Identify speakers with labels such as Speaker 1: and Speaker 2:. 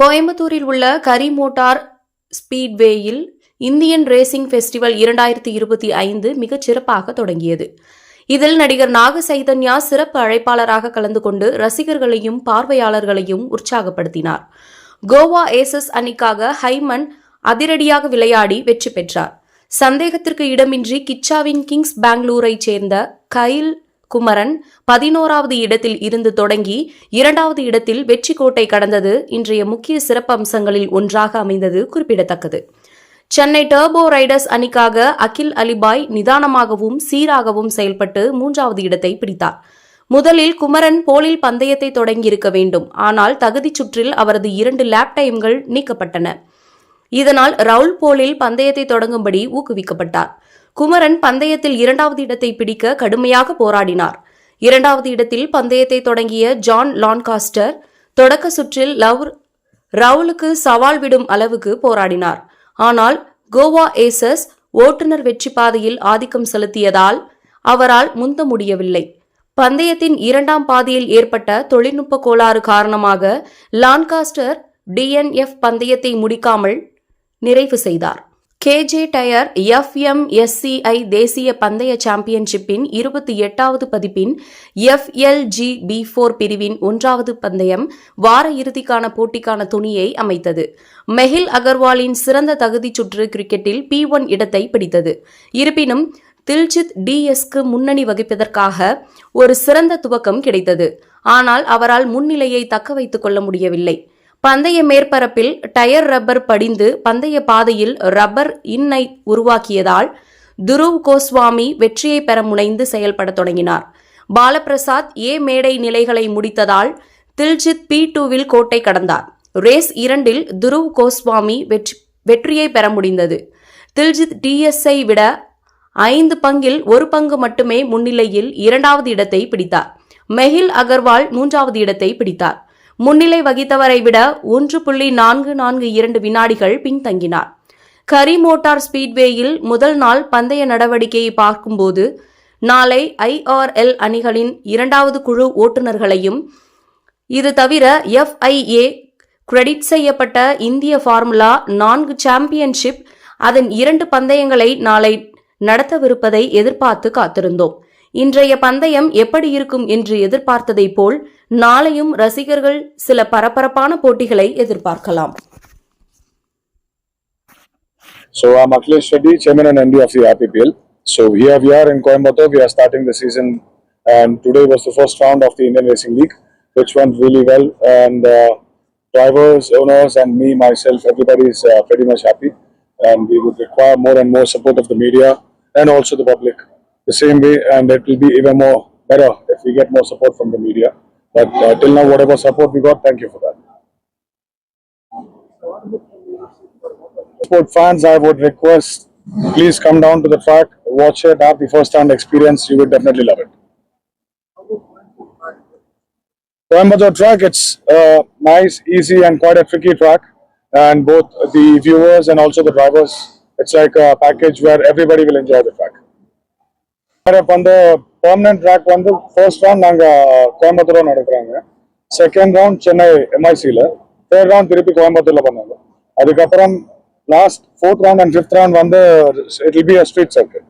Speaker 1: கோயம்புத்தூரில் உள்ள கரிமோட்டார் ஸ்பீட்வேயில் இந்தியன் ரேசிங் ஃபெஸ்டிவல் இரண்டாயிரத்தி இருபத்தி ஐந்து மிகச் சிறப்பாக தொடங்கியது. இதில் நடிகர் நாக சைதன்யா சிறப்பு அழைப்பாளராக கலந்து கொண்டு ரசிகர்களையும் பார்வையாளர்களையும் உற்சாகப்படுத்தினார். கோவா ஏசஸ் அணிக்காக ஹைமன் அதிரடியாக விளையாடி வெற்றி பெற்றார். சந்தேகத்திற்கு இடமின்றி கிச்சாவின் கிங்ஸ் பெங்களூரைச் சேர்ந்த கைல் குமரன் பதினோராவது இடத்தில் இருந்து தொடங்கி இரண்டாவது இடத்தில் வெற்றி கோட்டை கடந்தது இன்றைய முக்கிய சிறப்பம்சங்களில் ஒன்றாக அமைந்தது குறிப்பிடத்தக்கது. சென்னை டர்போ ரைடர்ஸ் அணிக்காக அகில் அலிபாய் நிதானமாகவும் சீராகவும் செயல்பட்டு மூன்றாவது இடத்தை பிடித்தார். முதலில் குமரன் போலில் பந்தயத்தை தொடங்கியிருக்க வேண்டும். ஆனால் தகுதிச் சுற்றில் அவரது இரண்டு லேப் டைம்கள் நீக்கப்பட்டன. இதனால் ரவுல் போலில் பந்தயத்தை தொடங்கும்படி ஊக்குவிக்கப்பட்டார். குமரன் பந்தயத்தில் இரண்டாவது இடத்தை பிடிக்க கடுமையாக போராடினார். இரண்டாவது இடத்தில் பந்தயத்தை தொடங்கிய ஜான் லான்காஸ்டர் தொடக்க சுற்றில் லவ் ரவுலுக்கு சவால் விடும் அளவுக்கு போராடினார். ஆனால் கோவா ஏசஸ் ஓட்டுநர் வெற்றி பாதையில் ஆதிக்கம் செலுத்தியதால் அவரால் முந்த முடியவில்லை. பந்தயத்தின் இரண்டாம் பாதியில் ஏற்பட்ட தொழில்நுட்ப கோளாறு காரணமாக லான்காஸ்டர் டிஎன்எஃப் பந்தயத்தை முடிக்காமல் நிறைவு செய்தார். கேஜே டயர் எஃப்எம்எஸ்சிஐ தேசிய பந்தய சாம்பியன்ஷிப்பின் இருபத்தி எட்டாவது பதிப்பின் எஃப்எல்ஜி பி ஃபோர் பிரிவின் ஒன்றாவது பந்தயம் வார இறுதிக்கான போட்டிக்கான துணியை அமைத்தது. மெஹில் அகர்வாலின் சிறந்த தகுதிச் சுற்று கிரிக்கெட்டில் பி ஒன் இடத்தை பிடித்தது. இருப்பினும் தில்ஜித் டிஎஸ்க்கு முன்னணி வகிப்பதற்காக ஒரு சிறந்த துவக்கம் கிடைத்தது. ஆனால் அவரால் முன்னிலையை தக்க வைத்துக் கொள்ள முடியவில்லை. பந்தய மேற்பரப்பில் டயர் ரப்பர் படிந்து பந்தய பாதையில் ரப்பர் இன்னை உருவாக்கியதால் துருவ் கோஸ்வாமி வெற்றியை பெற முனைந்து செயல்பட தொடங்கினார். பாலபிரசாத் ஏ மேடை நிலைகளை முடித்ததால் தில்ஜித் பி டூவில் கோட்டை கடந்தார். ரேஸ் இரண்டில் துருவ் கோஸ்வாமி வெற்றி வெற்றியை பெற முடிந்தது. தில்ஜித் டிஎஸ்ஐ விட ஐந்து பங்கில் ஒரு பங்கு மட்டுமே முன்னிலையில் இரண்டாவது இடத்தை பிடித்தார். மெஹில் அகர்வால் மூன்றாவது இடத்தை பிடித்தார். முன்னிலை வகித்தவரை விட ஒன்று புள்ளி நான்கு நான்கு இரண்டு வினாடிகள் பின்தங்கினார். கரி மோட்டார் ஸ்பீட்வேயில் முதல் நாள் பந்தய நடவடிக்கையை பார்க்கும்போது நாளை ஐஆர்எல் அணிகளின் இரண்டாவது குழு ஓட்டுநர்களையும் இது தவிர எஃப்ஐஏ கிரெடிட் செய்யப்பட்ட இந்திய ஃபார்முலா நான்கு சாம்பியன்ஷிப் அதன் இரண்டு பந்தயங்களை நாளை நடத்தவிருப்பதை எதிர்பார்த்து காத்திருந்தோம். இன்றைய பந்தயம் எப்படி இருக்கும் என்று எதிர்பார்த்ததைப் போல் நாளையும் ரசிகர்கள் சில பரபரப்பான போட்டிகளை எதிர்பார்க்கலாம்
Speaker 2: So I'm Akhilesh Reddy, Chairman and MD of the RPPL. So here we are in Coimbatore. We are starting the season, and today was the first round of the Indian Racing League, which went really well. And uh, drivers, owners, and me myself, everybody is uh, pretty much happy. And we would require more and more support of the media and also the public the same way. And it will be even more better if we get more support from the media. But uh, till now, whatever support we got, thank you for that. sport fans, I would request please come down to the track, watch it, have the first hand experience. You would definitely love it. Coimbatore track, it's a nice, easy, and quite a tricky track. And both the viewers and also the drivers, it's like a package where everybody will enjoy the track. இப்போ அந்த permanent track வந்து first round நாங்கள் கோயம்புத்தூர் நடக்கிறாங்க second round Chennai எம்ஐசியில் third round திருப்பி கோயம்புத்தூர்ல பண்ணாங்க. அதுக்கப்புறம் last fourth round and fifth round வந்து it will be a street circle